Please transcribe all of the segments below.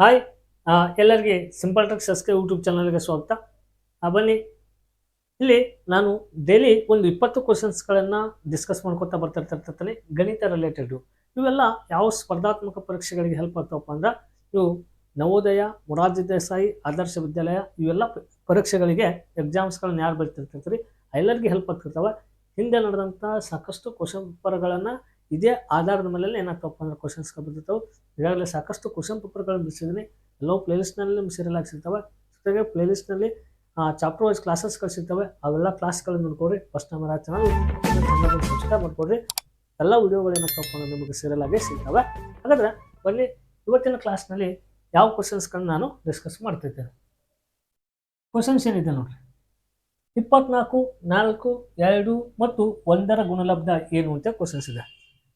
Hi ಎಲ್ಲರಿಗೆ simple tricks ಸಸ್ಕೆ YouTube ಚಾನಲ್ಗೆ ಸ್ವಾಗತ. ಬನ್ನಿ. ಇಲ್ಲಿ ನಾನು ಡೈಲಿ ಒಂದು ಇಪ್ಪತ್ತು ಕ್ವಶನ್ಸ್ಗಳನ್ನು ಡಿಸ್ಕಸ್ ಮಾಡ್ಕೊತಾ ಬರ್ತಾ ಗಣಿತ ರಿಲೇಟೆಡು ಇವೆಲ್ಲ ಯಾವ ಸ್ಪರ್ಧಾತ್ಮಕ ಪರೀಕ್ಷೆಗಳಿಗೆ ಹೆಲ್ಪ್ ಆಗ್ತಾವಪ್ಪ ಅಂದ್ರೆ, ಇವು ನವೋದಯ, ಮೊರಾರ್ಜಿ ದೇಸಾಯಿ, ಆದರ್ಶ ವಿದ್ಯಾಲಯ ಇವೆಲ್ಲ ಪರೀಕ್ಷೆಗಳಿಗೆ ಎಕ್ಸಾಮ್ಸ್ಗಳನ್ನ ಯಾರು ಬರ್ತಿರ್ತಿರ್ತೀರಿ ಎಲ್ಲರಿಗೆ ಹೆಲ್ಪ್ ಆಗ್ತಿರ್ತಾವೆ. ಹಿಂದೆ ನಡೆದಂಥ ಸಾಕಷ್ಟು ಕ್ವಶನ್ ಪೇಪರ್ಗಳನ್ನು ಇದೇ ಆಧಾರದ ಮೇಲೆ ಏನಾಗ್ತಪ್ಪ ಅಂದ್ರೆ ಕ್ವಶನ್ಸ್ಗಳು ಬರ್ತಿರ್ತಾವೆ ಈಗಾಗಲೇ ಸಾಕಷ್ಟು ಕ್ವಶನ್ ಪೇಪರ್ಗಳನ್ನು ಬಿಡಿಸಿದ್ದೀನಿ. ಎಲ್ಲೋ ಪ್ಲೇಲಿಸ್ಟ್ನಲ್ಲಿ ನಿಮ್ಗೆ ಸೀರಿಯಲ್ ಆಗಿ ಸಿಗ್ತವೆ ಜೊತೆಗೆ ಪ್ಲೇಲಿಸ್ಟ್ನಲ್ಲಿ ಚಾಪ್ಟರ್ ವೈಸ್ ಕ್ಲಾಸಸ್ಗಳು ಸಿಗ್ತವೆ. ಅವೆಲ್ಲ ಕ್ಲಾಸ್ಗಳನ್ನು ನೋಡ್ಕೊಡ್ರಿ ಫಸ್ಟ್ ನಂಬರ್ ಚಾನಲ್ ಸಬ್ಸ್ಕ್ರೈಬ್ ಮಾಡ್ಕೊಡ್ರಿ ಎಲ್ಲ ವಿಡಿಯೋಗಳು ಏನಾಗ್ತವಪ್ಪ ಅಂದ್ರೆ ನಿಮಗೆ ಸೀರಿಯಲ್ ಆಗಿ ಸಿಗ್ತವೆ. ಹಾಗಾದ್ರೆ ಬನ್ನಿ, ಇವತ್ತಿನ ಕ್ಲಾಸ್ನಲ್ಲಿ ಯಾವ ಕ್ವಶನ್ಸ್ಗಳನ್ನ ನಾನು ಡಿಸ್ಕಸ್ ಮಾಡ್ತಿದ್ದೇನೆ. ಕ್ವಶನ್ಸ್ ಏನಿದೆ ನೋಡ್ರಿ? ಇಪ್ಪತ್ನಾಲ್ಕು, ನಾಲ್ಕು, ಎರಡು ಮತ್ತು ಒಂದರ ಗುಣಲಬ್ಧ ಏನು ಅಂತ ಕ್ವಶನ್ಸ್ ಇದೆ.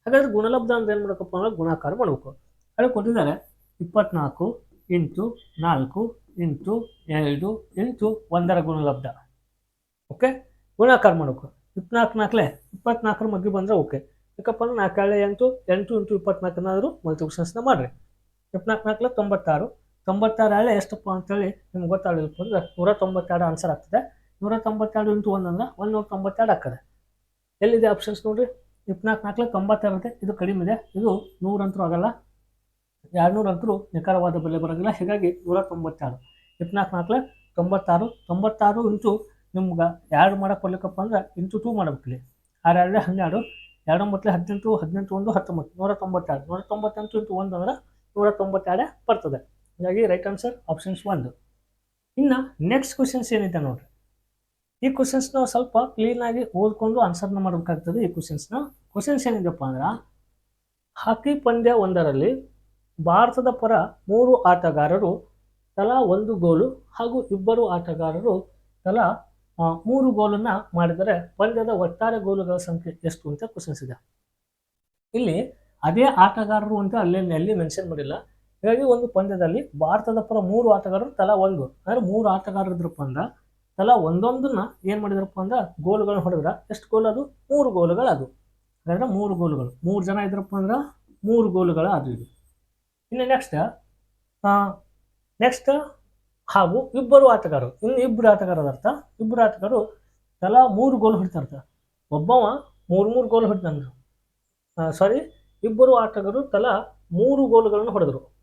ಹಾಗಾದ್ರೆ ಗುಣಲಬ್ಧ ಅಂದ್ರೆ ಏನು ಮಾಡಬೇಕಪ್ಪ ಅಂದ್ರೆ ಗುಣಾಕಾರ ಮಾಡಬೇಕು. ಅಲ್ಲಿ ಕೊಟ್ಟಿದ್ದಾರೆ. ಇಪ್ಪತ್ನಾಲ್ಕು ಇಂಟು ನಾಲ್ಕು ಇಂಟು ಎರಡು ಇಂಟು ಒಂದರ ಗುಣಲಬ್ಧ. ಓಕೆ? ಗುಣಾಕಾರ ಮಾಡಬೇಕು. ಇಪ್ಪತ್ನಾಲ್ಕು ನಾಲ್ಕಲೆ? ಇಪ್ಪತ್ನಾಲ್ಕರ ಮಗ್ಗಿ ಬಂದರೆ ಓಕೆ. ಯಾಕಪ್ಪ ಅಂದ್ರೆ ನಾಲ್ಕು ಏಳೆ ಎಂಟು ಎಂಟು ಇಂಟು ಇಪ್ಪತ್ನಾಲ್ಕನಾದರೂ ಮಲ್ಟಿಪ್ಲಿಕೇಷನ್ಸ್ನ ಮಾಡಿರಿ. ಇಪ್ಪತ್ನಾಲ್ಕು ನಾಲ್ಕಲೆ ತೊಂಬತ್ತಾರು. ತೊಂಬತ್ತಾರು ಏಳೆ ಎಷ್ಟಪ್ಪ ಅಂತೇಳಿ ನಿಮ್ಗೆ ಗೊತ್ತಾಗಲಿಲ್ಲಪ್ಪ ಅಂದ್ರೆ ನೂರ ತೊಂಬತ್ತೆರಡು ಆನ್ಸರ್ ಆಗ್ತದೆ. ನೂರ ತೊಂಬತ್ತೆರಡು ಇಂಟು ಒಂದು ಒಂದು ನೂರ ತೊಂಬತ್ತೆರಡು ಆಗ್ತದೆ. ಎಲ್ಲಿದೆ ಆಪ್ಷನ್ಸ್ ನೋಡ್ರಿ? ಇಪ್ಪತ್ನಾಲ್ಕು ನಾಲ್ಕು ತೊಂಬತ್ತೆರಡು ಇದು ಕಡಿಮೆ ಇದೆ. ಇದು ನೂರಂತರೂ ಆಗಲ್ಲ. ಎರಡುನೂರಂತರೂ ನಿಖರವಾದ ಬೆಲೆ ಬರೋದಿಲ್ಲ ಹೀಗಾಗಿ ನೂರ ತೊಂಬತ್ತಾರು ಇಪ್ಪತ್ನಾಲ್ಕು ನಾಲ್ಕಲೆ ತೊಂಬತ್ತಾರು. ತೊಂಬತ್ತಾರು ಇಂಟು ನಿಮ್ಗೆ ಎರಡು ಮಾಡಕ್ಕೆ ಬರ್ಲಿಕ್ಕಪ್ಪ ಅಂದ್ರೆ ಇಂಟು ಟೂ ಮಾಡ್ಬೇಕು ಇಲ್ಲಿ. ಆರು ಎರಡೇ ಹನ್ನೆರಡು. ಎರಡು ಹದಿನೆಂಟು ಹದಿನೆಂಟು ಒಂದು, ಹತ್ತೊಂಬತ್ತು. ನೂರ ತೊಂಬತ್ತೆರಡು ನೂರ ತೊಂಬತ್ತೆಂಟು ಇಂಟು ಒಂದು ಅಂದ್ರೆ ನೂರ ತೊಂಬತ್ತೆರಡೇ ಬರ್ತದೆ. ಹೀಗಾಗಿ ರೈಟ್ ಆನ್ಸರ್ ಆಪ್ಷನ್ಸ್ ಒಂದು. ಇನ್ನು ನೆಕ್ಸ್ಟ್ ಕ್ವಶನ್ಸ್ ಏನಿದೆ ನೋಡ್ರಿ. ಈ ಕ್ವಶನ್ಸ್ ನಾವು ಸ್ವಲ್ಪ ಕ್ಲೀನಾಗಿ ಓದ್ಕೊಂಡು ಆನ್ಸರ್ನ ಮಾಡಬೇಕಾಗ್ತದೆ. ಈ ಕ್ವಶನ್ಸ್ನ ಕ್ವಶನ್ಸ್ ಏನಿದೆಪ್ಪ ಅಂದ್ರೆ ಹಾಕಿ ಪಂದ್ಯ ಒಂದರಲ್ಲಿ ಭಾರತದ ಪರ ಮೂರು ಆಟಗಾರರು ತಲಾ ಒಂದು ಗೋಲು ಹಾಗೂ ಇಬ್ಬರು ಆಟಗಾರರು ತಲಾ ಮೂರು ಗೋಲನ್ನು ಮಾಡಿದರೆ ಪಂದ್ಯದ ಒಟ್ಟಾರೆ ಗೋಲುಗಳ ಸಂಖ್ಯೆ ಎಷ್ಟು ಅಂತ ಕ್ವಶನ್ಸ್ ಇದೆ. ಇಲ್ಲಿ ಅದೇ ಆಟಗಾರರು ಅಂತ ಅಲ್ಲಿ ಅಲ್ಲಿ ಮೆನ್ಷನ್ ಮಾಡಿಲ್ಲ. ಹೀಗಾಗಿ ಒಂದು ಪಂದ್ಯದಲ್ಲಿ ಭಾರತದ ಪರ ಮೂರು ಆಟಗಾರರು ತಲಾ ಒಂದು. ಅಂದರೆ ಮೂರು ಆಟಗಾರರು ಇದ್ರಪ್ಪ ಅಂದ್ರೆ ತಲಾ ಒಂದೊಂದನ್ನ ಏನು ಮಾಡಿದ್ರಪ್ಪ ಅಂದ್ರೆ ಗೋಲುಗಳನ್ನ ಹೊಡೆದ್ರೆ. ಎಷ್ಟು ಗೋಲ್ ಅದು? ಮೂರು ಗೋಲುಗಳು ಅದು ಹಾಗಾದ್ರೆ ಮೂರು ಗೋಲುಗಳು. ಮೂರು ಜನ ಇದ್ರಪ್ಪ ಅಂದ್ರೆ ಮೂರು ಗೋಲುಗಳು ಅದು ಇದು. ಇನ್ನು ನೆಕ್ಸ್ಟ್ ನೆಕ್ಸ್ಟ್ ಹಾಗೂ ಇಬ್ಬರು ಆಟಗಾರರು. ಇನ್ನು ಇಬ್ಬರು ಆಟಗಾರರ ಅರ್ಥ? ಇಬ್ಬರು ಆಟಗಾರರು ತಲಾ ಮೂರು ಗೋಲ್ ಹೊಡಿತಾರ್ತ ಒಬ್ಬವ ಮೂರು ಮೂರು ಗೋಲ್ ಹೊಡೆದಂದ್ರು. ಸಾರಿ ಇಬ್ಬರು ಆಟಗಾರರು ತಲಾ ಮೂರು ಗೋಲುಗಳನ್ನು ಹೊಡೆದರು.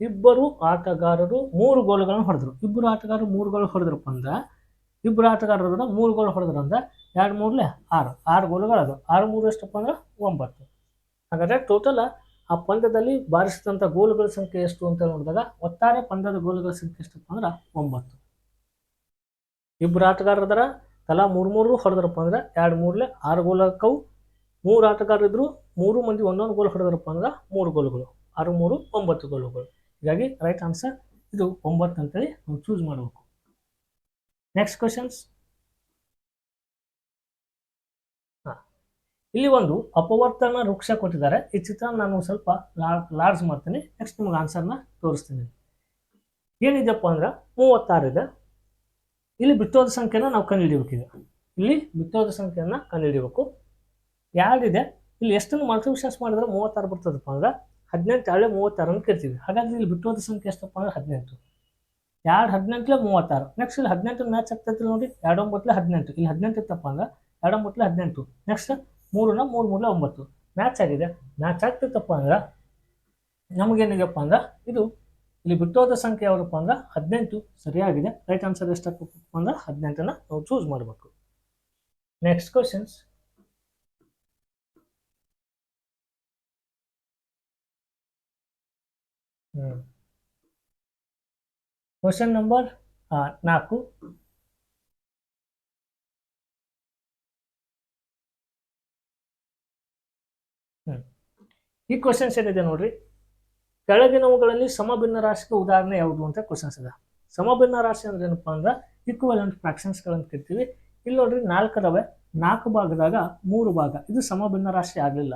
ಇಬ್ಬರು ಆಟಗಾರರು ಮೂರು ಗೋಲುಗಳನ್ನು ಹೊಡೆದರು. ಇಬ್ಬರು ಆಟಗಾರರು ಮೂರು ಗೋಲು ಹೊಡೆದ್ರಪ್ಪ ಅಂದ್ರೆ ಇಬ್ಬರು ಆಟಗಾರರು ಮೂರು ಗೋಲು ಹೊಡೆದ್ರು ಅಂದ್ರೆ ಎರಡು ಮೂರಲೆ ಆರು ಆರು ಗೋಲುಗಳು ಅದು ಆರು ಮೂರು ಎಷ್ಟಪ್ಪ ಅಂದ್ರೆ ಒಂಬತ್ತು. ಹಾಗಾದರೆ ಟೋಟಲ್ ಆ ಪಂದ್ಯದಲ್ಲಿ ಬಾರಿಸಿದಂಥ ಗೋಲುಗಳ ಸಂಖ್ಯೆ ಎಷ್ಟು ಅಂತ ನೋಡಿದಾಗ ಒಟ್ಟಾರೆ ಪಂದ್ಯದ ಗೋಲುಗಳ ಸಂಖ್ಯೆ ಎಷ್ಟಪ್ಪ ಅಂದ್ರೆ ಒಂಬತ್ತು. ಇಬ್ಬರು ಆಟಗಾರರ ತಲಾ ಮೂರು ಮೂರು ಹೊಡೆದ್ರಪ್ಪ ಅಂದ್ರೆ ಎರಡು ಮೂರಲೆ ಆರು ಗೋಲ್ ಹಾಕವು ಮೂರು ಆಟಗಾರರಿದ್ರು ಮೂರು ಮಂದಿ ಒಂದೊಂದು ಗೋಲು ಹೊಡೆದ್ರಪ್ಪ ಅಂದ್ರೆ ಮೂರು ಗೋಲುಗಳು. ಆರು ಮೂರು ಒಂಬತ್ತು ಗೋಲುಗಳು ಹೀಗಾಗಿ ರೈಟ್ ಆನ್ಸರ್ ಇದು ಒಂಬತ್ತು ಅಂತೇಳಿ ನಾವು ಚೂಸ್ ಮಾಡಬೇಕು. ನೆಕ್ಸ್ಟ್ ಕ್ವಶನ್ಸ್ ಇಲ್ಲಿ ಒಂದು ಅಪವರ್ತನ ವೃಕ್ಷ ಕೊಟ್ಟಿದ್ದಾರೆ. ಈ ಚಿತ್ರ ನಾನು ಸ್ವಲ್ಪ ಲಾರ್ಜ್ ಮಾಡ್ತೀನಿ. ನೆಕ್ಸ್ಟ್ ನಿಮ್ಗೆ ಆನ್ಸರ್ನ ತೋರಿಸ್ತೀನಿ. ಏನಿದೆಯಪ್ಪ ಅಂದ್ರೆ ಮೂವತ್ತಾರು ಇದೆ. ಇಲ್ಲಿ ಬಿತ್ತೋದ ಸಂಖ್ಯೆನ ನಾವು ಕಂಡುಹಿಡಿಬೇಕೀಗ. ಇಲ್ಲಿ ಬಿತ್ತೋದ ಸಂಖ್ಯೆಯನ್ನು ಕಂಡುಹಿಡಿಬೇಕು. ಯಾರಿದೆ ಇಲ್ಲಿ ಎಷ್ಟನ್ನು ಮಲ್ಟಿಪ್ಲಿಷನ್ಸ್ ಮಾಡಿದ್ರೆ ಮೂವತ್ತಾರು ಬರ್ತದಪ್ಪ ಅಂದ್ರೆ ಹದಿನೆಂಟು ಹಳೆ ಮೂವತ್ತಾರು ಅಂತ ಕೇಳ್ತೀವಿ ಹಾಗಾದ್ರೆ ಇಲ್ಲಿ ಬಿಟ್ಟುವಂಥ ಸಂಖ್ಯೆ ಎಷ್ಟಪ್ಪ ಅಂದ್ರೆ ಹದಿನೆಂಟು. ಎರಡು ಹದಿನೆಂಟಲೇ ಮೂವತ್ತಾರು. ನೆಕ್ಸ್ಟ್ ಇಲ್ಲಿ ಹದಿನೆಂಟು ಮ್ಯಾಚ್ ಆಗ್ತೈತಿ ನೋಡಿ. ಎರಡು ಒಂಬತ್ತಲೆ ಹದಿನೆಂಟು. ಇಲ್ಲಿ ಹದಿನೆಂಟು ಇತ್ತಪ್ಪ ಅಂದ್ರೆ ಎರಡು ಒಂಬತ್ತಲೆ ಹದಿನೆಂಟು. ನೆಕ್ಸ್ಟ್ ಮೂರನ್ನ ಮೂರು ಮೂರಲೆ ಒಂಬತ್ತು. ಮ್ಯಾಚ್ ಆಗಿದೆ. ಮ್ಯಾಚ್ ಆಗ್ತಿತ್ತಪ್ಪ ಅಂದ್ರೆ ನಮಗೇನಿದೆಪ್ಪ ಅಂದ್ರೆ ಇದು ಇಲ್ಲಿ ಬಿಟ್ಟೋದ ಸಂಖ್ಯೆ ಯಾವುದಪ್ಪ ಅಂದ್ರೆ ಹದಿನೆಂಟು. ಸರಿಯಾಗಿದೆ. ರೈಟ್ ಆನ್ಸರ್ ಎಷ್ಟಾಗಬೇಕಪ್ಪ ಅಂದ್ರೆ ಹದಿನೆಂಟನ್ನು ನಾವು ಚೂಸ್ ಮಾಡಬೇಕು. ನೆಕ್ಸ್ಟ್ ಕ್ವಶನ್ಸ್ ಕ್ವಶನ್ ನಂಬರ್ ನಾಲ್ಕು. ಹ್ಮ್. ಈ ಕ್ವಶನ್ಸ್ ಏನಿದೆ ನೋಡ್ರಿ? ಕೆಳಗಿನವುಗಳಲ್ಲಿ ಸಮಭಿನ್ನ ರಾಶಿಗೆ ಉದಾಹರಣೆ ಯಾವುದು ಅಂತ ಕ್ವಶನ್ಸ್ ಇದೆ. ಸಮಭಿನ್ನ ರಾಶಿ ಅಂದ್ರೆ ಏನಪ್ಪಾ ಅಂದ್ರೆ ಈಕ್ವಲೆಂಟ್ ಫ್ರಾಕ್ಷನ್ಸ್ ಗಳಂತ ಕರಿತೀವಿ. ಇಲ್ಲಿ ನೋಡ್ರಿ ನಾಲ್ಕು ಅದಾವೆ ನಾಲ್ಕು ಭಾಗದಾಗ ಮೂರು ಭಾಗ. ಇದು ಸಮಭಿನ್ನ ರಾಶಿ ಆಗಲಿಲ್ಲ.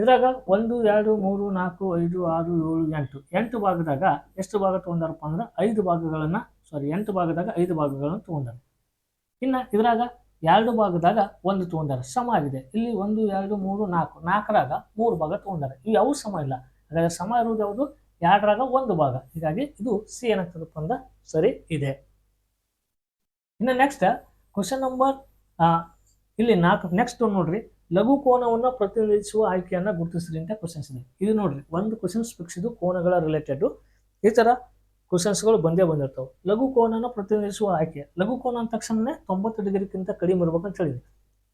ಇದ್ರಾಗ ಒಂದು, ಎರಡು, ಮೂರು, ನಾಲ್ಕು, ಐದು, ಆರು, ಏಳು, ಎಂಟು. ಎಂಟು ಭಾಗದಾಗ ಎಷ್ಟು ಭಾಗ ತೊಗೊಂಡಾರಪ್ಪ ಅಂದ್ರೆ ಐದು ಭಾಗಗಳನ್ನ ಸಾರಿ ಎಂಟು ಭಾಗದಾಗ ಐದು ಭಾಗಗಳನ್ನು ತೊಗೊಂಡಾರ. ಇನ್ನು ಇದ್ರಾಗ ಎರಡು ಭಾಗದಾಗ ಒಂದು ತೊಗೊಂಡಾರ. ಸಮ ಆಗಿದೆ. ಇಲ್ಲಿ ಒಂದು, ಎರಡು, ಮೂರು, ನಾಲ್ಕು. ನಾಲ್ಕರಾಗ ಮೂರು ಭಾಗ ತೊಗೊಂಡಾರ. ಇವು ಯಾವ ಸಮ ಇಲ್ಲ. ಹಾಗಾದ್ರೆ ಸಮ ಇರುವುದು ಯಾವುದು? ಎರಡರಾಗ ಒಂದು ಭಾಗ. ಹೀಗಾಗಿ ಇದು ಸಿ ಏನಾಗ್ತದಪ್ಪ ಅಂದ್ರೆ ಸರಿ ಇದೆ. ಇನ್ನು ನೆಕ್ಸ್ಟ್ ಕ್ವಶನ್ ನಂಬರ್ ಇಲ್ಲಿ ನಾಲ್ಕು ನೆಕ್ಸ್ಟ್ ನೋಡ್ರಿ. ಲಘು ಕೋನವನ್ನು ಪ್ರತಿನಿಧಿಸುವ ಆಯ್ಕೆಯನ್ನು ಗುರುತಿಸ್ರಿ ಅಂತ ಕ್ವಶನ್ಸ್ ಇದೆ. ಇದು ನೋಡ್ರಿ, ಒಂದು ಕ್ವಶನ್ಸ್ ಫಿಕ್ಸ್ ಕೋನಗಳ ರಿಲೇಟೆಡ್ ಈ ಥರ ಕ್ವಶನ್ಸ್ಗಳು ಬಂದೇ ಬಂದಿರ್ತಾವೆ. ಲಘು ಕೋನನ ಪ್ರತಿನಿಧಿಸುವ ಆಯ್ಕೆ. ಲಘು ಕೋನ ಅಂದ ತಕ್ಷಣನೇ ತೊಂಬತ್ತು ಡಿಗ್ರಿಗಿಂತ ಕಡಿಮೆ ಇರಬೇಕು ಅಂತ ಹೇಳಿದೆ.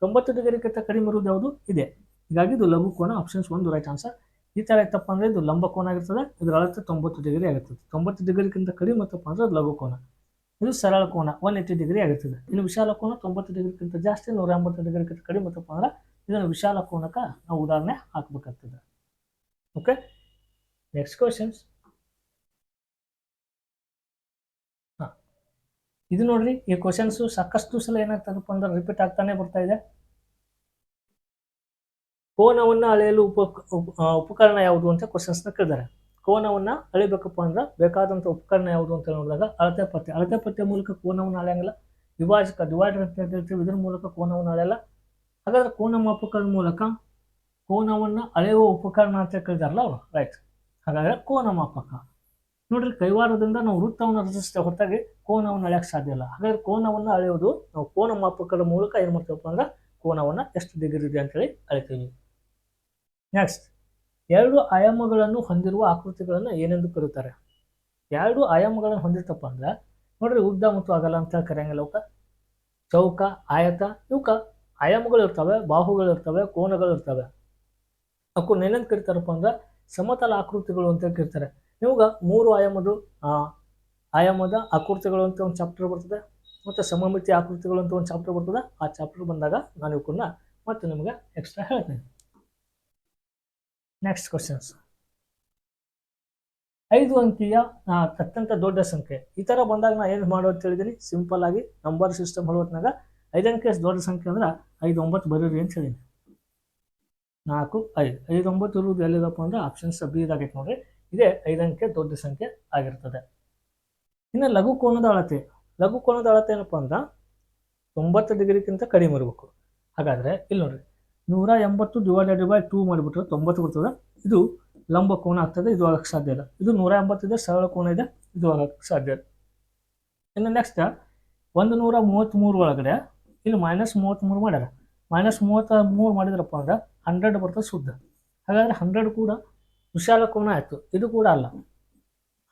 ತೊಂಬತ್ತು ಡಿಗ್ರಿಗಿಂತ ಕಡಿಮೆ ಇರೋದು ಯಾವುದು? ಇದೆ. ಹೀಗಾಗಿ ಇದು ಲಘು ಕೋನ ಆಪ್ಷನ್ಸ್ ಒಂದು ರೈಟ್ ಆನ್ಸರ್ ಈ ಥರ ಇತ್ತಪ್ಪ ಅಂದರೆ ಇದು ಲಂಬ ಕೋನ ಆಗಿರ್ತದೆ ಇದರ ಅಳತೆ ತೊಂಬತ್ತು ಡಿಗ್ರಿ ಆಗಿರ್ತದೆ ತೊಂಬತ್ತು ಡಿಗ್ರಿಗಿಂತ ಕಡಿಮೆ ಇತ್ತಪ್ಪ ಅಂದ್ರೆ ಅದು ಲಘು ಕೋನ. ಇದು ಸರಳ ಕೋನ ಒನ್ ಏಯ್ಟಿ ಡಿಗ್ರಿ ಆಗಿರ್ತದೆ ಇನ್ನು ವಿಶಾಲ ಕೋನ ತೊಂಬತ್ತು ಡಿಗ್ರಿಗಿಂತ ಜಾಸ್ತಿ, ನೂರ ಎಂಬತ್ತು ಡಿಗ್ರಿಗಿಂತ ಕಡಿಮೆ ಇತ್ತಪ್ಪ ಅಂದ್ರೆ ಇದನ್ನು ವಿಶಾಲ ಕೋನಕ್ಕೆ ನಾವು ಉದಾಹರಣೆ ಹಾಕ್ಬೇಕಾಗ್ತದೆ. ಓಕೆ ನೆಕ್ಸ್ಟ್ ಕ್ವಶನ್ಸ್ ಹಾಂ. ಇದು ನೋಡ್ರಿ, ಈ ಕ್ವಶನ್ಸು ಸಾಕಷ್ಟು ಸಲ ಏನಾಗ್ತದಪ್ಪ ಅಂದ್ರೆ ರಿಪೀಟ್ ಆಗ್ತಾನೆ ಬರ್ತಾ ಇದೆ. ಕೋನವನ್ನು ಅಳೆಯಲು ಉಪ ಉಪ- ಉಪಕರಣ ಯಾವುದು ಅಂತ ಕ್ವಶನ್ಸ್ನ ಕೇಳಿದ್ದಾರೆ. ಕೋನವನ್ನು ಅಳಿಬೇಕಪ್ಪ ಅಂದ್ರೆ ಬೇಕಾದಂಥ ಉಪಕರಣ ಯಾವುದು ಅಂತ ನೋಡಿದಾಗ ಅಳತೆ ಪತ್ತೆ ಅಳತೆ ಪತ್ತೆ ಮೂಲಕ ಕೋನವನ್ನು ಅಳೆಯಂಗಿಲ್ಲ. ವಿಭಾಜಕ ಡಿವೈಡರ್ ಅಂತ ಹೇಳ್ತೀವಿ, ಇದ್ರ ಮೂಲಕ ಕೋನವನ್ನು ಅಳೆಯಲ್ಲ. ಹಾಗಾದ್ರೆ ಕೋನ ಮಾಪಕದ ಮೂಲಕ ಕೋನವನ್ನು ಅಳೆಯುವ ಉಪಕರಣ ಅಂತ ಕರೀತಾರಲ್ಲ ಅವರು? ರೈಟ್ ಹಾಗಾದ್ರೆ ಕೋನ ಮಾಪಕ ನೋಡ್ರಿ, ಕೈವಾರದಿಂದ ನಾವು ವೃತ್ತವನ್ನು ರಚಿಸಿದ ಹೊರತಾಗಿ ಕೋನವನ್ನು ಅಳೆಯಕ್ಕೆ ಸಾಧ್ಯ ಇಲ್ಲ. ಹಾಗಾದ್ರೆ ಕೋನವನ್ನು ಅಳೆಯೋದು ನಾವು ಕೋನ ಮಾಪಕದ ಮೂಲಕ ಏನು ಮಾಡ್ತೀವಪ್ಪ ಅಂದ್ರೆ ಕೋನವನ್ನು ಎಷ್ಟು ಡಿಗ್ರಿ ಇದೆ ಅಂತೇಳಿ ಅಳಿತೀವಿ. ನೆಕ್ಸ್ಟ್ ಎರಡು ಆಯಾಮಗಳನ್ನು ಹೊಂದಿರುವ ಆಕೃತಿಗಳನ್ನು ಏನೆಂದು ಕರೀತಾರೆ? ಎರಡು ಆಯಾಮಗಳನ್ನು ಹೊಂದಿರ್ತಪ್ಪ ಅಂದ್ರೆ, ನೋಡ್ರಿ ಉದ್ದ ಮತ್ತು ಅಗಲ ಅಂತ ಕರೆಯಂಗಿಲ್ಲ ಅವಕ್ಕ. ಚೌಕ, ಆಯತ, ಇವಕ್ಕ ಆಯಾಮಗಳು ಇರ್ತವೆ ಬಾಹುಗಳು ಇರ್ತವೆ ಕೋನಗಳು ಇರ್ತವೆ ಅವಕ್ಕೂ ನೆನಂತ ಕರಿತಾರಪ್ಪ ಅಂದ್ರೆ ಸಮತಲ ಆಕೃತಿಗಳು ಅಂತ ಕರಿತಾರೆ. ನಿಮ್ಗ ಮೂರು ಆಯಾಮದ ಆಯಾಮದ ಆಕೃತಿಗಳು ಅಂತ ಒಂದು ಚಾಪ್ಟರ್ ಬರ್ತದೆ, ಮತ್ತು ಸಮಮಿತಿ ಆಕೃತಿಗಳು ಅಂತ ಒಂದು ಚಾಪ್ಟರ್ ಬರ್ತದೆ. ಆ ಚಾಪ್ಟರ್ ಬಂದಾಗ ನಾನು ಇವಕ್ಕನ್ನ ಮತ್ತೆ ನಿಮಗೆ ಎಕ್ಸ್ಟ್ರಾ ಹೇಳ್ತೇನೆ. ನೆಕ್ಸ್ಟ್ ಕ್ವಶನ್ಸ್ ಐದು ಅಂಕಿಯ ಅತ್ಯಂತ ದೊಡ್ಡ ಸಂಖ್ಯೆ. ಈ ಥರ ಬಂದಾಗ ನಾ ಏನು ಅಂತ ಹೇಳಿದ್ದೀನಿ ಸಿಂಪಲ್ ಆಗಿ ನಂಬರ್ ಸಿಸ್ಟಮ್ ಹೊಳತ್ನಾಗ ಐದು ಅಂಕೆ ದೊಡ್ಡ ಸಂಖ್ಯೆ ಅಂದ್ರೆ ಐದು ಒಂಬತ್ತು ಬರೀರಿ ಅಂತ ಹೇಳಿ ನಾಲ್ಕು, ಐದು. ಐದು ಒಂಬತ್ತು ಇರುವುದು ಎಲ್ಲಿದಪ್ಪ ಅಂದ್ರೆ ಆಪ್ಷನ್ಸ್ ಬಿ ಇದಾಗೈತೆ ನೋಡ್ರಿ. ಇದೇ ಐದು ಅಂಕೆ ದೊಡ್ಡ ಸಂಖ್ಯೆ ಆಗಿರ್ತದೆ. ಇನ್ನು ಲಘು ಕೋನದ ಅಳತೆ. ಲಘು ಕೋನದ ಅಳತೆ ಏನಪ್ಪ ಅಂದ್ರೆ ತೊಂಬತ್ತು ಡಿಗ್ರಿಗಿಂತ ಕಡಿಮೆ ಇರಬೇಕು. ಹಾಗಾದ್ರೆ ಇಲ್ಲಿ ನೋಡ್ರಿ. ನೂರ ಎಂಬತ್ತು ಡಿವೈಡೆಡ್ ಬೈ ಟೂ ಮಾಡಿಬಿಟ್ರೆ ತೊಂಬತ್ತು ಬರ್ತದೆ. ಇದು ಲಂಬ ಕೋನ ಆಗ್ತದೆ, ಇದು ಆಗಕ್ಕೆ ಸಾಧ್ಯ ಇಲ್ಲ. ಇದು ನೂರ ಎಂಬತ್ತಿದೆ ಸರಳ ಕೋನ ಇದೆ, ಇದು ಆಗಕ್ಕೆ ಸಾಧ್ಯ ಇಲ್ಲ. ಇನ್ನು ನೆಕ್ಸ್ಟ್ ಒಂದು ನೂರ ಮೂವತ್ತ್ಮೂರು ಒಳಗಡೆ ಇಲ್ಲಿ ಮೈನಸ್ ಮೂವತ್ತ್ಮೂರು ಮಾಡ್ಯಾರ ಮೈನಸ್ ಮೂವತ್ತ ಮೂರು ಮಾಡಿದ್ರಪ್ಪ ಅಂದ್ರೆ ಹಂಡ್ರೆಡ್ ಬರ್ತದೆ ಶುದ್ಧ. ಹಾಗಾದ್ರೆ ಹಂಡ್ರೆಡ್ ಕೂಡ ವಿಶಾಲ ಕೋನ ಆಯಿತು. ಇದು ಕೂಡ ಅಲ್ಲ.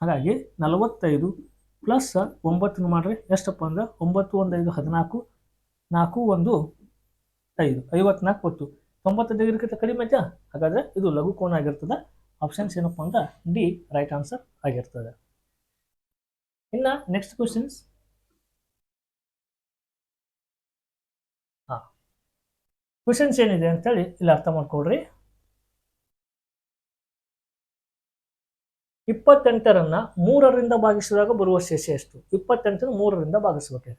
ಹಾಗಾಗಿ ನಲವತ್ತೈದು ಪ್ಲಸ್ ಒಂಬತ್ತನ್ನು ಮಾಡಿರಿ. ಎಷ್ಟಪ್ಪ ಅಂದ್ರೆ ಒಂಬತ್ತು ಒಂದು ಐದು ಹದಿನಾಲ್ಕು, ನಾಲ್ಕು ಒಂದು ಐದು, ಐವತ್ನಾಲ್ಕು ಹೊತ್ತು ತೊಂಬತ್ತು ಡಿಗ್ರಿಗಿಂತ ಕಡಿಮೆ ಆಯ್ತಾ? ಹಾಗಾದ್ರೆ ಇದು ಲಘು ಕೋನ ಆಗಿರ್ತದೆ. ಆಪ್ಷನ್ಸ್ ಏನಪ್ಪ ಅಂದ್ರೆ ಡಿ ರೈಟ್ ಆನ್ಸರ್ ಆಗಿರ್ತದೆ. ಇನ್ನು ನೆಕ್ಸ್ಟ್ ಕ್ವಶನ್ಸ್ ಕ್ವಶನ್ಸ್ ಏನಿದೆ ಅಂತೇಳಿ ಇಲ್ಲಿ ಅರ್ಥ ಮಾಡ್ಕೊಳ್ರಿ. ಇಪ್ಪತ್ತೆಂಟರನ್ನ ಮೂರರಿಂದ ಭಾಗಿಸಿದಾಗ ಬರುವ ಶೇಷ ಎಷ್ಟು? ಇಪ್ಪತ್ತೆಂಟರ ಮೂರರಿಂದ ಭಾಗಿಸ್ಬೇಕು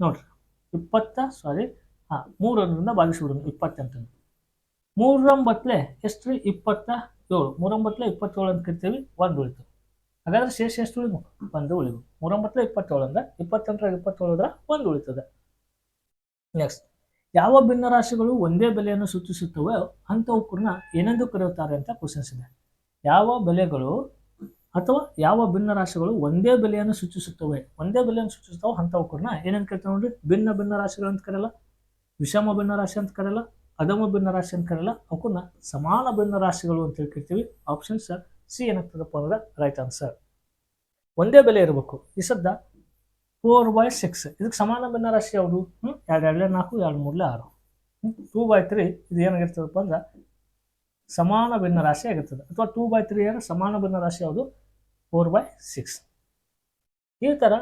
ನೋಡ್ರಿ. ಇಪ್ಪತ್ತ ಸಾರಿ ಹಾಂ, ಮೂರರಿಂದ ಭಾಗಿಸ್ಬಿಡೋಣ ಇಪ್ಪತ್ತೆಂಟನ್ನು. ಮೂರಂಬತ್ಲೆ ಎಷ್ಟು ರೀ ಇಪ್ಪತ್ತ ಏಳು. ಮೂರಂಬತ್ಲೆ ಇಪ್ಪತ್ತೇಳು ಅಂತ ಕರಿತೀವಿ, ಒಂದು ಉಳಿತು. ಹಾಗಾದ್ರೆ ಶೇಷ ಎಷ್ಟು ಉಳಿದು ಒಂದು ಉಳಿದು ಮೂರಂಬತ್ಲೆ ಇಪ್ಪತ್ತೇಳು ಅಂದ್ರೆ ಇಪ್ಪತ್ತೆಂಟರ ಇಪ್ಪತ್ತೇಳು ಅಂದ್ರೆ ಒಂದು ಉಳಿತದೆ. ನೆಕ್ಸ್ಟ್ ಯಾವ ಭಿನ್ನರಾಶಿಗಳು ಒಂದೇ ಬೆಲೆಯನ್ನು ಸೂಚಿಸುತ್ತವೆ ಅಂಥವಕ್ಕನ್ನ ಏನೆಂದು ಕರೆಯುತ್ತಾರೆ ಅಂತ ಕ್ವಶನ್ಸ್ ಇದೆ. ಯಾವ ಬೆಲೆಗಳು ಅಥವಾ ಯಾವ ಭಿನ್ನರಾಶಿಗಳು ಒಂದೇ ಬೆಲೆಯನ್ನು ಸೂಚಿಸುತ್ತವೆ, ಒಂದೇ ಬೆಲೆಯನ್ನು ಸೂಚಿಸುತ್ತವೆ ಅಂಥವಕ್ಕನ್ನ ಏನೇನು ಕರಿತಾವೆ ನೋಡ್ರಿ? ಭಿನ್ನ ಭಿನ್ನ ರಾಶಿಗಳು ಅಂತ ಕರೆಯಲ್ಲ, ವಿಷಮ ಭಿನ್ನ ರಾಶಿ ಅಂತ ಕರೆಯಲ್ಲ, ಅಧಮ ಭಿನ್ನ ರಾಶಿ ಅಂತ ಕರೆಯಲ್ಲ ಅವಕ್ಕನ್ನ ಸಮಾನ ಭಿನ್ನ ರಾಶಿಗಳು ಅಂತ ಹೇಳಿ ಕರಿತೀವಿ. ಆಪ್ಷನ್ಸ್ ಸಿ ಏನಾಗ್ತದಪ್ಪ ಅಂದ್ರೆ ರೈಟ್ ಆನ್ಸರ್ ಒಂದೇ ಬೆಲೆ ಇರಬೇಕು. ಈ ಸದ್ದ ಫೋರ್ ಬೈ ಸಿಕ್ಸ್ ಇದಕ್ಕೆ ಸಮಾನ ಭಿನ್ನ ರಾಶಿ ಯಾವುದು? ಹ್ಞೂ ಎರಡು ಎರಡಲೇ ನಾಲ್ಕು ಎರಡು ಮೂರಲೇ ಆರು. ಟೂ ಬೈ ತ್ರೀ ಇದು ಏನಾಗಿರ್ತದಪ್ಪ ಅಂದ್ರೆ ಸಮಾನ ಭಿನ್ನ ರಾಶಿ ಆಗಿರ್ತದೆ. ಅಥವಾ ಟೂ ಬೈ ತ್ರೀ ಏನು ಸಮಾನ ಭಿನ್ನ ರಾಶಿ ಯಾವುದು? ಫೋರ್ ಬೈ ಸಿಕ್ಸ್ ಈ ಥರ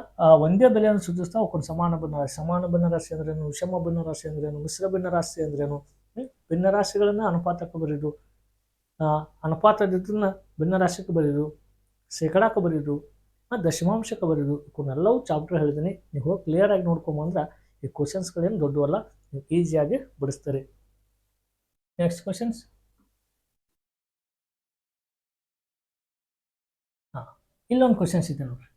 ಒಂದೇ ಬೆಲೆಯನ್ನು ಸೂಚಿಸ್ತಾ ಅವಕ್ಕೊಂದು ಸಮಾನ ಭಿನ್ನ ರಾಶಿ. ಸಮಾನ ಭಿನ್ನ ರಾಶಿ ಅಂದ್ರೇನು ವಿಷಮ ಭಿನ್ನ ರಾಶಿ ಅಂದ್ರೇನು ಮಿಶ್ರ ಭಿನ್ನ ರಾಶಿ ಅಂದ್ರೇನು ಭಿನ್ನ ರಾಶಿಗಳನ್ನು ಅನುಪಾತಕ್ಕೆ ಬರೆಯೋದು ಆ, ಅನುಪಾತದನ್ನ ಭಿನ್ನ ರಾಶಿಗೆ ಬರೆಯೋದು ಶೇಕಡಾಕ್ಕೆ ಬರೆಯೋದು ಆ, ದಶಮಾಂಶಕ್ಕೆ ಇವನ್ನೆಲ್ಲವೂ ಚಾಪ್ಟರ್ ಹೇಳಿದ್ದೀನಿ ನೀವು ಹೋಗಿ ಕ್ಲಿಯರಾಗಿ ನೋಡ್ಕೊಂಬಂದ್ರೆ ಈ ಕ್ವಶನ್ಸ್ಗಳೇನು ದೊಡ್ಡವಲ್ಲ ನೀವು ಈಸಿಯಾಗಿ ಬಿಡಿಸ್ತೀರಿ. ನೆಕ್ಸ್ಟ್ ಕ್ವಶನ್ಸ್ ಹಾಂ ಇಲ್ಲೊಂದು ಕ್ವಶನ್ಸ್ ಇದೆ ನೋಡ್ರಿ.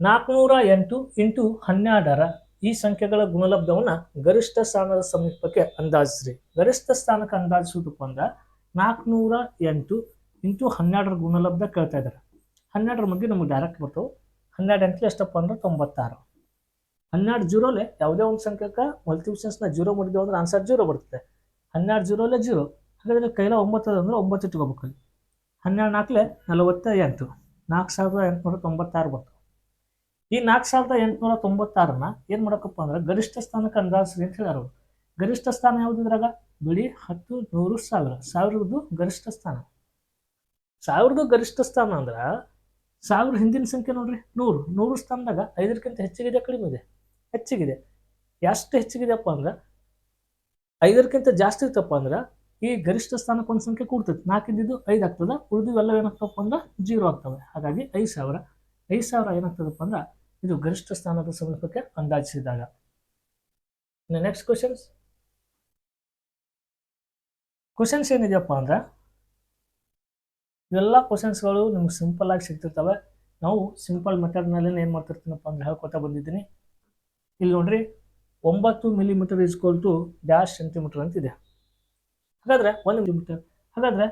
ನಾಲ್ಕುನೂರ ಎಂಟು ಇಂಟು ಹನ್ನೆರಡರ ಈ ಸಂಖ್ಯೆಗಳ ಗುಣಲಬ್ಧವನ್ನು ಗರಿಷ್ಠ ಸ್ಥಾನದ ಸಮೀಪಕ್ಕೆ ಅಂದಾಜಿಸ್ರಿ. ಗರಿಷ್ಠ ಸ್ಥಾನಕ್ಕೆ ಅಂದಾಜಿಸುವುದಪ್ಪ ಅಂದ್ರೆ ನಾಲ್ಕುನೂರ ಎಂಟು ಇಂಟು ಹನ್ನೆರಡರ ಗುಣಲಬ್ಧ ಕೇಳ್ತಾ ಇದ್ದಾರೆ ಹನ್ನೆರಡರ ಮಧ್ಯೆ ನಮಗೆ ಡೈರೆಕ್ಟ್ ಬರ್ತವೆ ಹನ್ನೆರಡು ಎಂಟ್ಲಿ ಎಷ್ಟಪ್ಪ ಅಂದ್ರೆ ತೊಂಬತ್ತಾರು. ಹನ್ನೆರಡು ಜೀರೋಲೆ ಯಾವುದೇ ಒಂದು ಸಂಖ್ಯೆಗೆ ಮಲ್ಟಿಪ್ಲಿಕೇಷನ್ಸ್ನ ಜೀರೋ ಮಾಡಿದ್ವಿ ಅಂದ್ರೆ ಆನ್ಸರ್ ಜೀರೋ ಬರ್ತದೆ. ಹನ್ನೆರಡು ಜೀರೋಲೆ ಜೀರೋ ಹಾಗಾದರೆ ಕೈಲ ಒಂಬತ್ತು ಅದ ಅಂದ್ರೆ ಒಂಬತ್ತು ಇಟ್ಕೋಬೇಕು. ಅಲ್ಲಿ ಹನ್ನೆರಡು ನಾಲ್ಕಲೆ ನಲವತ್ತ ಎಂಟು. ನಾಲ್ಕು ಸಾವಿರದ ಎಂಟುನೂರ ತೊಂಬತ್ತಾರು ಬಂತು ಈ ನಾಲ್ಕು ಸಾವಿರದ ಎಂಟುನೂರ ತೊಂಬತ್ತಾರನ್ನ ಏನು ಮಾಡೋಕಪ್ಪ ಅಂದ್ರೆ ಗರಿಷ್ಠ ಸ್ಥಾನಕ್ಕೆ ಅಂದಾಜಿಸಿ ಅಂತ ಅವ್ರು. ಗರಿಷ್ಠ ಸ್ಥಾನ ಯಾವುದು ಇದ್ರಾಗ? ಬಿಳಿ ಹತ್ತು ನೂರು ಸಾವಿರ. ಸಾವಿರದ್ದು ಗರಿಷ್ಠ ಸ್ಥಾನ. ಸಾವಿರದ್ದು ಗರಿಷ್ಠ ಸ್ಥಾನ ಅಂದ್ರೆ ಸಾವಿರ ಹಿಂದಿನ ಸಂಖ್ಯೆ ನೋಡ್ರಿ. ನೂರು. ನೂರು ಸ್ಥಾನದಾಗ ಐದಕ್ಕಿಂತ ಹೆಚ್ಚಿಗಿದೆ ಕಡಿಮೆ ಇದೆ. ಹೆಚ್ಚಿಗಿದೆ. ಎಷ್ಟು ಹೆಚ್ಚಿಗಿದೆಯಪ್ಪ ಅಂದ್ರೆ? ಐದಕ್ಕಿಂತ ಜಾಸ್ತಿ ಇತ್ತಪ್ಪ ಅಂದ್ರೆ ಈ ಗರಿಷ್ಠ ಸ್ಥಾನಕ್ಕೆ ಒಂದು ಸಂಖ್ಯೆ ಕೂಡ್ತೈತಿ ನಾಲ್ಕಿದ್ದು ಐದು ಆಗ್ತದೆ. ಉಳಿದು ಎಲ್ಲ ಏನಾಗ್ತವಪ್ಪ ಅಂದ್ರೆ ಜೀರೋ ಆಗ್ತವೆ. ಹಾಗಾಗಿ ಐದು ಸಾವಿರ. ಐದು ಸಾವಿರ ಏನಾಗ್ತದಪ್ಪ ಅಂದ್ರೆ ಇದು ಗರಿಷ್ಠ ಸ್ಥಾನದ ಸಮೀಪಕ್ಕೆ ಅಂದಾಜಿಸಿದಾಗ. ನೆಕ್ಸ್ಟ್ ಕ್ವಶನ್ಸ್ ಕ್ವಶನ್ಸ್ ಏನಿದೆಯಪ್ಪ ಅಂದ್ರೆ ಇವೆಲ್ಲ ಕ್ವಶನ್ಸ್ಗಳು ನಿಮ್ಗೆ ಸಿಂಪಲ್ ಆಗಿ ಸಿಗ್ತಿರ್ತವೆ. ನಾವು ಸಿಂಪಲ್ ಮೆಥಡ್ನಲ್ಲೇ ಏನು ಮಾಡ್ತಿರ್ತೀನಪ್ಪ ಅಂದ್ರೆ ಹೇಳ್ಕೊತಾ ಬಂದಿದ್ದೀನಿ. ಇಲ್ಲಿ ನೋಡ್ರಿ, ಒಂಬತ್ತು millimetre is equal to dash centimetre ಅಂತಿದೆ ಹಾಗಾದ್ರೆ ಒಂದು ಮಿಲಿಮೀಟರ್ ಹಾಗಾದ್ರೆ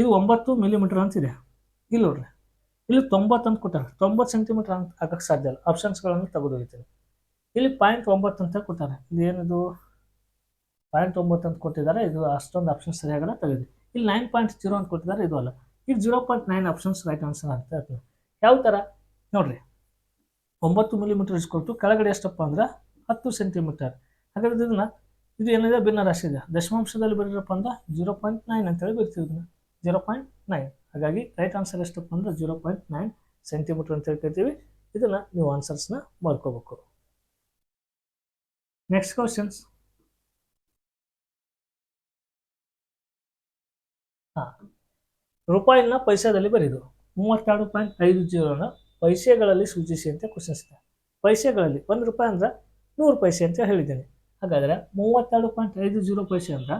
ಇದು ಒಂಬತ್ತು ಮಿಲಿಮೀಟರ್ ಅಂತಿದೆ ಇಲ್ಲಿ ನೋಡ್ರಿ, ಇಲ್ಲಿ ತೊಂಬತ್ತು ಅಂತ ಕೊಟ್ಟಾರೆ. ತೊಂಬತ್ತು ಸೆಂಟಿಮೀಟರ್ ಅಂತ ಹಾಕಕ್ಕೆ ಸಾಧ್ಯ ಇಲ್ಲ. ಆಪ್ಷನ್ಸ್ಗಳನ್ನು ತೆಗೆದೊಗಿತೀನಿ ಇಲ್ಲಿ ಪಾಯಿಂಟ್ ಒಂಬತ್ತು ಅಂತ ಕೊಟ್ಟಾರೆ. ಇದು ಏನಿದು ಪಾಯಿಂಟ್ ಒಂಬತ್ತು ಅಂತ ಕೊಟ್ಟಿದ್ದಾರೆ. ಇದು ಅಷ್ಟೊಂದು ಆಪ್ಷನ್ ಸರಿಯಾಗಲ್ಲ ತೆಗೆದು ಇಲ್ಲಿ ನೈನ್ ಪಾಯಿಂಟ್ ಜೀರೋ ಅಂತ ಕೊಟ್ಟಿದ್ದಾರೆ, ಇದು ಅಲ್ಲ. ಈಗ zero point nine options right answer ಅಂತ ಹೇಳ್ತೀವಿ ಯಾವ ಥರ ನೋಡ್ರಿ. ಒಂಬತ್ತು ಮಿಲಿಮೀಟರ್ ಇಸ್ಕೊಟ್ಟು ಕೆಳಗಡೆ ಎಷ್ಟಪ್ಪ ಅಂದ್ರೆ ಹತ್ತು ಸೆಂಟಿಮೀಟರ್ ಹಾಗಾದ್ರೆ ಇದನ್ನ, ಇದು ಏನಿದೆ? ಭಿನ್ನ ರಾಶಿ ಇದೆ. ದಶಮಾಂಶದಲ್ಲಿ ಬರೀರಪ್ಪ ಅಂದ್ರೆ ಜೀರೋ ಪಾಯಿಂಟ್ ನೈನ್ ಅಂತೇಳಿ ಬರ್ತೀವಿ ಇದನ್ನ. ಜೀರೋ ಪಾಯಿಂಟ್ ನೈನ್ ಹಾಗಾಗಿ ರೈಟ್ ಆನ್ಸರ್ ಎಷ್ಟಪ್ಪ ಅಂದ್ರೆ ಜೀರೋ ಪಾಯಿಂಟ್ ನೈನ್ ಸೆಂಟಿಮೀಟರ್ ಅಂತ ಹೇಳ್ಕೊತೀವಿ ಇದನ್ನ ನೀವು ಆನ್ಸರ್ಸ್ನ ಮಾಡ್ಕೋಬೇಕು. ನೆಕ್ಸ್ಟ್ ಕ್ವಶನ್ಸ್ ರೂಪಾಯಿನ ಪೈಸಾದಲ್ಲಿ ಬರೀದು. ಮೂವತ್ತೆರಡು ಪಾಯಿಂಟ್ ಐದು ಜೀರೋನ ಪೈಸೆಗಳಲ್ಲಿ ಸೂಚಿಸಿ ಅಂತ ಕ್ವಶನ್ಸ್ ಇದೆ ಪೈಸೆಗಳಲ್ಲಿ ಒಂದು ರೂಪಾಯಿ ಅಂದ್ರೆ ನೂರು ಪೈಸೆ ಅಂತ ಹೇಳಿದ್ದೇನೆ. ಹಾಗಾದರೆ ಮೂವತ್ತೆರಡು ಪಾಯಿಂಟ್ ಐದು ಜೀರೋ ಪೈಸೆ ಅಂದ್ರೆ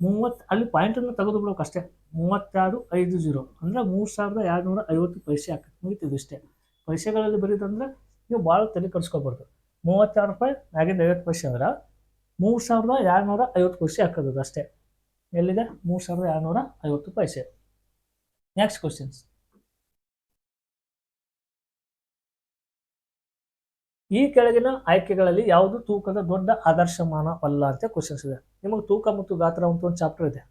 ಮೂವತ್ತು, ಅಲ್ಲಿ ಪಾಯಿಂಟನ್ನು ತೆಗೆದು ಬಿಡೋಕೆ ಅಷ್ಟೇ. ಮೂವತ್ತೆರಡು ಐದು ಜೀರೋ ಅಂದರೆ ಮೂರು ಸಾವಿರದ ಎರಡುನೂರ ಐವತ್ತು ಪೈಸೆ ಆಗ್ತದೆ ಮುಗಿತಿದ್ದು ಇಷ್ಟೇ. ಪೈಸೆಗಳಲ್ಲಿ ಬರೀದಂದ್ರೆ ನೀವು ಭಾಳ ತಲೆ ಕಡಿಸ್ಕೊಬಾರ್ದು ಮೂವತ್ತೆರಡು ರೂಪಾಯಿ ಮ್ಯಾಗಿಂದ ಐವತ್ತು ಪೈಸೆ ಅಂದ್ರೆ ಮೂರು ಸಾವಿರದ ಎರಡುನೂರ ಐವತ್ತು ಪೈಸೆ ಹಾಕೋದು ಅಷ್ಟೇ. ಎಲ್ಲಿದೆ? ಮೂರು ಸಾವಿರದ ಎರಡುನೂರ ಐವತ್ತು ಪೈಸೆ. Next questions. ಈ ಕೆಳಗಿನ ಆಯ್ಕೆಗಳಲ್ಲಿ ಯಾವುದು ತೂಕದ ದೊಡ್ಡ ಆದರ್ಶಮಾನವಲ್ಲ ಅಂತ ಕ್ವಶನ್ಸ್ ಇದೆ. ನಿಮಗೆ ತೂಕ ಮತ್ತು ಗಾತ್ರ ಅಂತ ಒಂದು ಚಾಪ್ಟರ್ ಇದೆ.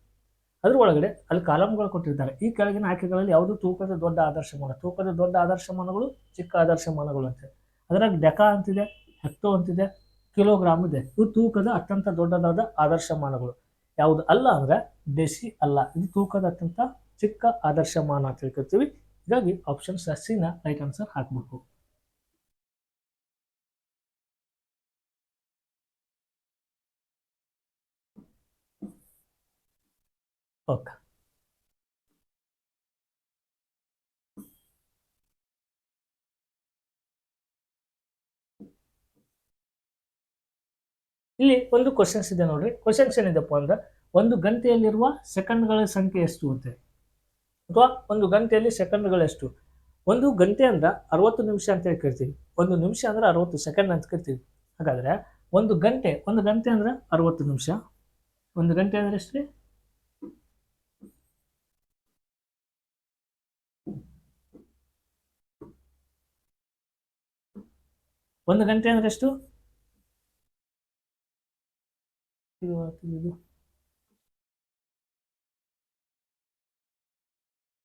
ಅದ್ರ ಒಳಗಡೆ ಅಲ್ಲಿ ಕಾಲಮ್ಗಳು ಕೊಟ್ಟಿದ್ದಾರೆ ಈ ಕೆಳಗಿನ ಆಯ್ಕೆಗಳಲ್ಲಿ ಯಾವುದು ತೂಕದ ದೊಡ್ಡ ಆದರ್ಶಮಾನ? ತೂಕದ ದೊಡ್ಡ ಆದರ್ಶಮಾನಗಳು, ಚಿಕ್ಕ ಆದರ್ಶಮಾನಗಳು ಅಂತ. ಅದರಾಗ ಡೆಕಾ ಅಂತಿದೆ, ಹೆಕ್ಟೋ ಅಂತಿದೆ, ಕಿಲೋಗ್ರಾಮ್ ಇದೆ. ಇವು ತೂಕದ ಅತ್ಯಂತ ದೊಡ್ಡದಾದ ಆದರ್ಶಮಾನಗಳು. ಯಾವುದು? ಅಲ್ಲ ಅಂದ್ರೆ ಡೆಸಿ ಅಲ್ಲ. ಇದು ತೂಕದ ಅತ್ಯಂತ ಚಿಕ್ಕ ಆದರ್ಶಮಾನ ಅಂತ ತಿಳ್ಕೊತೀವಿ. ಹೀಗಾಗಿ ಆಪ್ಷನ್ ಸಿನ ರೈಟ್ ಆನ್ಸರ್ ಹಾಕಬೇಕು ಓಕೆ. ಇಲ್ಲಿ ಒಂದು ಕ್ವಶನ್ಸ್ ಇದೆ ನೋಡ್ರಿ. ಕ್ವಶನ್ಸ್ ಏನಿದೆಪ್ಪ ಅಂದ್ರೆ, ಒಂದು ಗಂಟೆಯಲ್ಲಿರುವ ಸೆಕೆಂಡ್ಗಳ ಸಂಖ್ಯೆ ಎಷ್ಟು ಅಂತ? ಅಥವಾ ಒಂದು ಗಂಟೆಯಲ್ಲಿ ಸೆಕೆಂಡ್ಗಳು ಎಷ್ಟು ಒಂದು ಗಂಟೆ ಅಂದ್ರೆ ಅರವತ್ತು ನಿಮಿಷ ಅಂತ ಹೇಳಿ ಕರಿತೀವಿ. ಒಂದು ನಿಮಿಷ ಅಂದ್ರೆ ಅರವತ್ತು ಸೆಕೆಂಡ್ ಅಂತ ಕರಿತೀವಿ. ಹಾಗಾದ್ರೆ ಒಂದು ಗಂಟೆ ಒಂದು ಗಂಟೆ ಅಂದ್ರೆ ಅರವತ್ತು ನಿಮಿಷ. ಒಂದು ಗಂಟೆ ಅಂದ್ರೆ ಎಷ್ಟು ಒಂದು ಗಂಟೆ ಅಂದ್ರೆ ಎಷ್ಟು?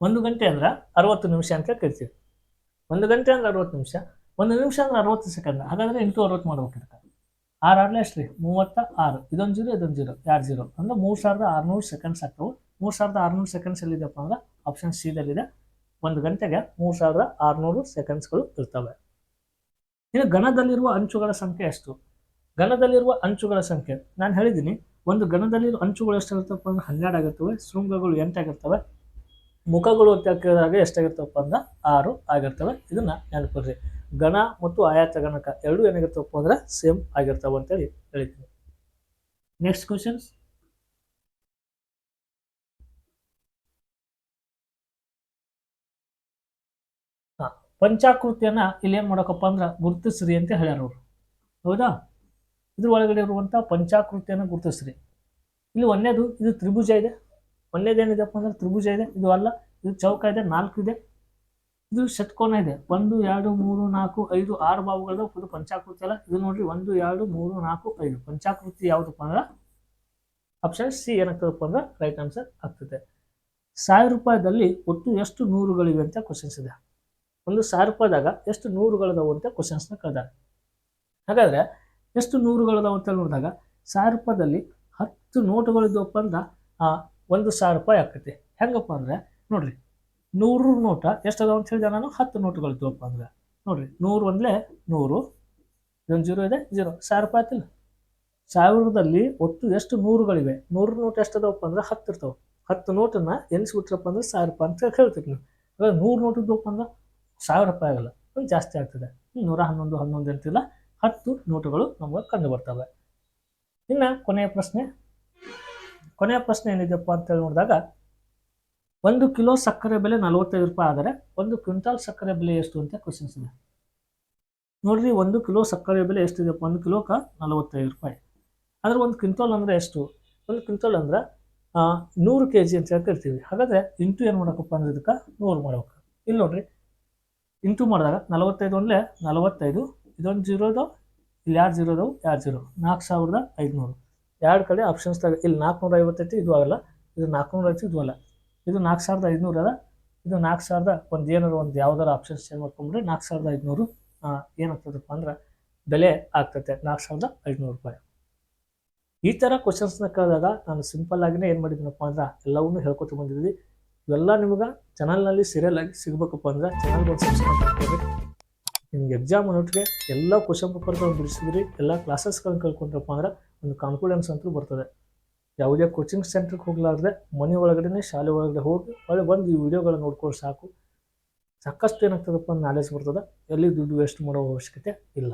ಒಂದು ಗಂಟೆ ಅಂದ್ರೆ ಅರವತ್ತು ನಿಮಿಷ ಅಂತ ಕರಿತೀವಿ. ಒಂದು ಗಂಟೆ ಅಂದ್ರೆ ಅರವತ್ತು ನಿಮಿಷ, ಒಂದು ನಿಮಿಷ ಅಂದ್ರೆ ಅರವತ್ತು ಸೆಕೆಂಡ್, ಹಾಗಾದ್ರೆ ಎಂಟು ಅರವತ್ತು ಮಾಡ್ಬೇಕಿರ್ತಾರೆ ಆರು ಆರ್ಲೆ ಎಷ್ಟು ರೀ ಮೂವತ್ತ ಆರು, ಇದೊಂದು ಜೀರೋ ಇದೊಂದು ಜೀರೋ ಎರಡು ಜೀರೋ? ಅಂದ್ರೆ ಮೂರು ಸಾವಿರದ ಆರುನೂರು ಸೆಕೆಂಡ್ಸ್ ಆಗ್ತವೆ. ಮೂರು ಸಾವಿರದ ಆರುನೂರು ಸೆಕೆಂಡ್ಸ್ ಎಲ್ಲಿದೆಪ್ಪ ಅಂದ್ರೆ ಆಪ್ಷನ್ ಸಿದಲ್ಲಿದೆ ಒಂದು ಗಂಟೆಗೆ ಮೂರು ಸಾವಿರದ ಆರುನೂರು ಸೆಕೆಂಡ್ಸ್ಗಳು ಇರ್ತವೆ. ಇನ್ನು ಘನದಲ್ಲಿರುವ ಅಂಚುಗಳ ಸಂಖ್ಯೆ ಎಷ್ಟು? ಘನದಲ್ಲಿರುವ ಅಂಚುಗಳ ಸಂಖ್ಯೆ, ನಾನು ಹೇಳಿದ್ದೀನಿ ಒಂದು ಘನದಲ್ಲಿರುವ ಅಂಚುಗಳು ಎಷ್ಟಾಗಿರ್ತಪ್ಪ ಅಂದ್ರೆ ಹನ್ನೆರಡು ಆಗಿರ್ತವೆ, ಶೃಂಗಗಳು ಎಂಟಾಗಿರ್ತವೆ ಮುಖಗಳು ಅಂತ ಕೇಳಿದಾಗ ಎಷ್ಟಾಗಿರ್ತವಪ್ಪ ಅಂದ್ರೆ ಆರು ಆಗಿರ್ತವೆ. ಇದನ್ನ ನೆನಪಿಡ್ರಿ. ಗಣ ಮತ್ತು ಆಯಾತ ಗಣಕ ಎರಡು ಏನಾಗಿರ್ತವಪ್ಪ ಅಂದ್ರೆ ಸೇಮ್ ಆಗಿರ್ತಾವ ಅಂತೇಳಿ ಹೇಳ್ತೀನಿ. ನೆಕ್ಸ್ಟ್ ಕ್ವಶನ್ಸ್ ಹಾ, ಪಂಚಾಕೃತಿಯನ್ನ ಇಲ್ಲಿ ಏನ್ ಮಾಡಕಪ್ಪ ಅಂದ್ರೆ ಗುರುತಿಸ್ರಿ ಅಂತ ಹೇಳ್ಯಾರ ಅವರು. ಹೌದಾ? ಇದ್ರ ಒಳಗಡೆ ಇರುವಂತ ಪಂಚಾಕೃತಿಯನ್ನ ಗುರುತಿಸ್ರಿ. ಇಲ್ಲಿ ಒಂದೇದು ಇದು ತ್ರಿಭುಜ ಇದೆ. ಒಂದೇದೇನಿದೆಪ್ಪ ಅಂದ್ರೆ ತ್ರಿಭುಜ ಇದೆ. ಇದು ಅಲ್ಲ, ಇದು ಚೌಕ ಇದೆ, ನಾಲ್ಕು ಇದೆ. ಇದು ಷಟ್ಕೋನ ಇದೆ. ಒಂದು, ಎರಡು, ಮೂರು, ನಾಲ್ಕು, ಐದು, ಆರು ಬಾವುಗಳದ ಇದು ಪಂಚಾಕೃತಿ ಅಲ್ಲ. ಇದು ನೋಡ್ರಿ, ಒಂದು, ಎರಡು, ಮೂರು, ನಾಲ್ಕು, ಐದು. ಪಂಚಾಕೃತಿ ಯಾವುದಪ್ಪ ಅಂದ್ರೆ? ಆಪ್ಷನ್ ಸಿ ಏನಾಗ್ತದಪ್ಪ ಅಂದ್ರೆ ರೈಟ್ ಆನ್ಸರ್ ಆಗ್ತದೆ. ಸಾವಿರ ರೂಪಾಯಿದಲ್ಲಿ ಒಟ್ಟು ಎಷ್ಟು ನೂರುಗಳಿವೆ ಅಂತ ಕ್ವಶನ್ಸ್ ಇದೆ. ಒಂದು ಸಾವಿರ ರೂಪಾಯಿದಾಗ ಎಷ್ಟು ನೂರುಗಳದಾವು ಅಂತ ಕ್ವಶನ್ಸ್ನ ಕೇಳಿದಾರೆ ಹಾಗಾದ್ರೆ ಎಷ್ಟು ನೂರುಗಳದಾವು ಅಂತ ನೋಡಿದಾಗ, ಸಾವಿರ ರೂಪಾಯಿದಲ್ಲಿ ಹತ್ತು ನೋಟುಗಳಿದ್ದವಪ್ಪ ಅಂದ್ರೆ, ಆ ಒಂದು ಸಾವಿರ ರೂಪಾಯಿ ಆಗ್ತೈತಿ ಹೆಂಗಪ್ಪ ಅಂದ್ರೆ, ನೋಡ್ರಿ, ನೂರು ನೋಟ ಎಷ್ಟು ಅಂತ ಹೇಳಿದೆ ನಾನು? ಹತ್ತು ನೋಟುಗಳಿದ್ದವಪ್ಪ ಅಂದ್ರೆ. ನೋಡ್ರಿ, ನೂರು ಒಂದ್ಲೆ ನೂರು, ಇದೊಂದು ಜೀರೋ ಇದೆ, ಜೀರೋ. ಸಾವಿರ ರೂಪಾಯಿ ಆಯ್ತಿಲ್ಲ ಸಾವಿರದಲ್ಲಿ ಒಟ್ಟು ಎಷ್ಟು ನೂರುಗಳಿವೆ? ನೂರು ನೋಟ್ ಎಷ್ಟು ಅದಾವಪ್ಪ ಅಂದ್ರೆ ಹತ್ತು ಇರ್ತಾವೆ. ಹತ್ತು ನೋಟನ್ನ ಎನಿಸ್ಬಿಟ್ರಪ್ಪ ಅಂದ್ರೆ ಸಾವಿರ ರೂಪಾಯಿ ಅಂತ ಹೇಳ್ತೀವಿ ನೀವು ನೂರು ನೋಟ್ ಇದ್ದವಪ್ಪ ಅಂದ್ರೆ ಸಾವಿರ ರೂಪಾಯಿ ಆಗಲ್ಲ. ಒಂದು ಜಾಸ್ತಿ ಆಗ್ತದೆ. ನೂರ ಹನ್ನೊಂದು ಹನ್ನೊಂದು ಅಂತಿಲ್ಲ. ಹತ್ತು ನೋಟುಗಳು ನಮಗೆ ಕಂಡು ಬರ್ತವೆ. ಇನ್ನು ಕೊನೆಯ ಪ್ರಶ್ನೆ. ಕೊನೆಯ ಪ್ರಶ್ನೆ ಏನಿದೆಯಪ್ಪ ಅಂತೇಳಿ ನೋಡಿದಾಗ, ಒಂದು ಕಿಲೋ ಸಕ್ಕರೆ ಬೆಲೆ ನಲವತ್ತೈದು ರೂಪಾಯಿ ಆದರೆ ಒಂದು ಕ್ವಿಂಟಾಲ್ ಸಕ್ಕರೆ ಬೆಲೆ ಎಷ್ಟು ಅಂತ ಕ್ವಶನ್ಸ್ ಇದೆ. ನೋಡ್ರಿ, ಒಂದು ಕಿಲೋ ಸಕ್ಕರೆ ಬೆಲೆ ಎಷ್ಟಿದೆಯಪ್ಪ? ಒಂದು ಕಿಲೋಕ ನಲವತ್ತೈದು ರೂಪಾಯಿ. ಆದರೆ ಒಂದು ಕ್ವಿಂಟಾಲ್ ಅಂದರೆ ಎಷ್ಟು? ಒಂದು ಕ್ವಿಂಟಾಲ್ ಅಂದ್ರೆ ನೂರು ಕೆ ಜಿ ಅಂತ ಹೇಳ್ತಿರ್ತೀವಿ ಹಾಗಾದರೆ ಇಂಟು ಏನು ಮಾಡಬೇಕಪ್ಪ ಅಂದ್ರೆ ಇದಕ್ಕೆ? ನೂರು ಮಾಡ್ಬೇಕು. ಇಲ್ಲಿ ನೋಡ್ರಿ, ಇಂಟು ಮಾಡಿದಾಗ ನಲವತ್ತೈದು ಒಂದಲೇ ನಲವತ್ತೈದು, ಇದೊಂದು ಜೀರೋದು, ಇಲ್ಲಿ ಯಾರು ಜೀರೋದವು ಯಾರು ಜೀರೋ ನಾಲ್ಕು ಸಾವಿರದ ಐದುನೂರು. ಎರಡು ಕಡೆ ಆಪ್ಷನ್ಸ್ ತಗ ಇಲ್ಲಿ ನಾಲ್ಕುನೂರ ಐವತ್ತೈತಿ ಇದು ಆಗಲ್ಲ. ಇದು ನಾಲ್ಕುನೂರ ಐತಿ ಇದು ಅಲ್ಲ. ಇದು ನಾಲ್ಕು ಸಾವಿರದ ಐದುನೂರು ಅದ. ಇದು ನಾಲ್ಕು ಸಾವಿರದ ಒಂದು ಏನಾರು ಒಂದು ಯಾವ್ದಾರು ಆಪ್ಷನ್ಸ್ ಚೇಂಜ್ ಮಾಡ್ಕೊಂಡ್ರೆ ನಾಲ್ಕು ಸಾವಿರದ ಐದುನೂರು ಏನಾಗ್ತದಪ್ಪ ಅಂದ್ರೆ ಬೆಲೆ ಆಗ್ತೈತೆ. ನಾಲ್ಕು ಸಾವಿರದ ಐದುನೂರು ರೂಪಾಯಿ. ಈ ಥರ ಕ್ವಶನ್ಸ್ನ ಕೇಳಿದಾಗ ನಾನು ಸಿಂಪಲ್ ಆಗಿನೇ ಏನು ಮಾಡಿದ್ದೀನಪ್ಪ ಅಂದ್ರೆ ಎಲ್ಲವನ್ನೂ ಹೇಳ್ಕೊತ ಬಂದಿದ್ವಿ. ಇವೆಲ್ಲ ನಿಮ್ಗೆ ಚಾನಲ್ನಲ್ಲಿ ಸೀರಿಯಲ್ ಆಗಿ ಸಿಗಬೇಕಪ್ಪ ಅಂದ್ರೆ ಚಾನಲ್ಗೆ ಒಂದು ಸಬ್ಸ್ಕ್ರೈಬ್ ಮಾಡ್ಕೊಳ್ರಿ. ನಿಮ್ಗೆ ಎಕ್ಸಾಮ್ ಅನ್ನೋಟಿಗೆ ಎಲ್ಲ ಕ್ವಶನ್ ಪೇಪರ್ಗಳನ್ನು ಬಿಡಿಸಿದ್ರಿ, ಎಲ್ಲ ಕ್ಲಾಸಸ್ಗಳನ್ನ ಕಳ್ಕೊಂಡ್ರಪ್ಪ ಅಂದ್ರೆ ಒಂದು ಕಾನ್ಫಿಡೆನ್ಸ್ ಅಂತೂ ಬರ್ತದೆ. ಯಾವುದೇ ಕೋಚಿಂಗ್ ಸೆಂಟ್ರಿಗೆ ಹೋಗ್ಲಾರ್ದೆ ಮನೆ ಒಳಗಡೆನೆ, ಶಾಲೆ ಒಳಗಡೆ ಹೋಗಿ ಒಳ್ಳೆ ಬಂದು ಈ ವಿಡಿಯೋಗಳನ್ನ ನೋಡ್ಕೊಂಡು ಸಾಕು. ಸಾಕಷ್ಟು ಏನಾಗ್ತದಪ್ಪ ನಾಲೆಜ್ ಬರ್ತದೆ. ಎಲ್ಲಿ ದುಡ್ಡು ವೇಸ್ಟ್ ಮಾಡೋ ಅವಶ್ಯಕತೆ ಇಲ್ಲ.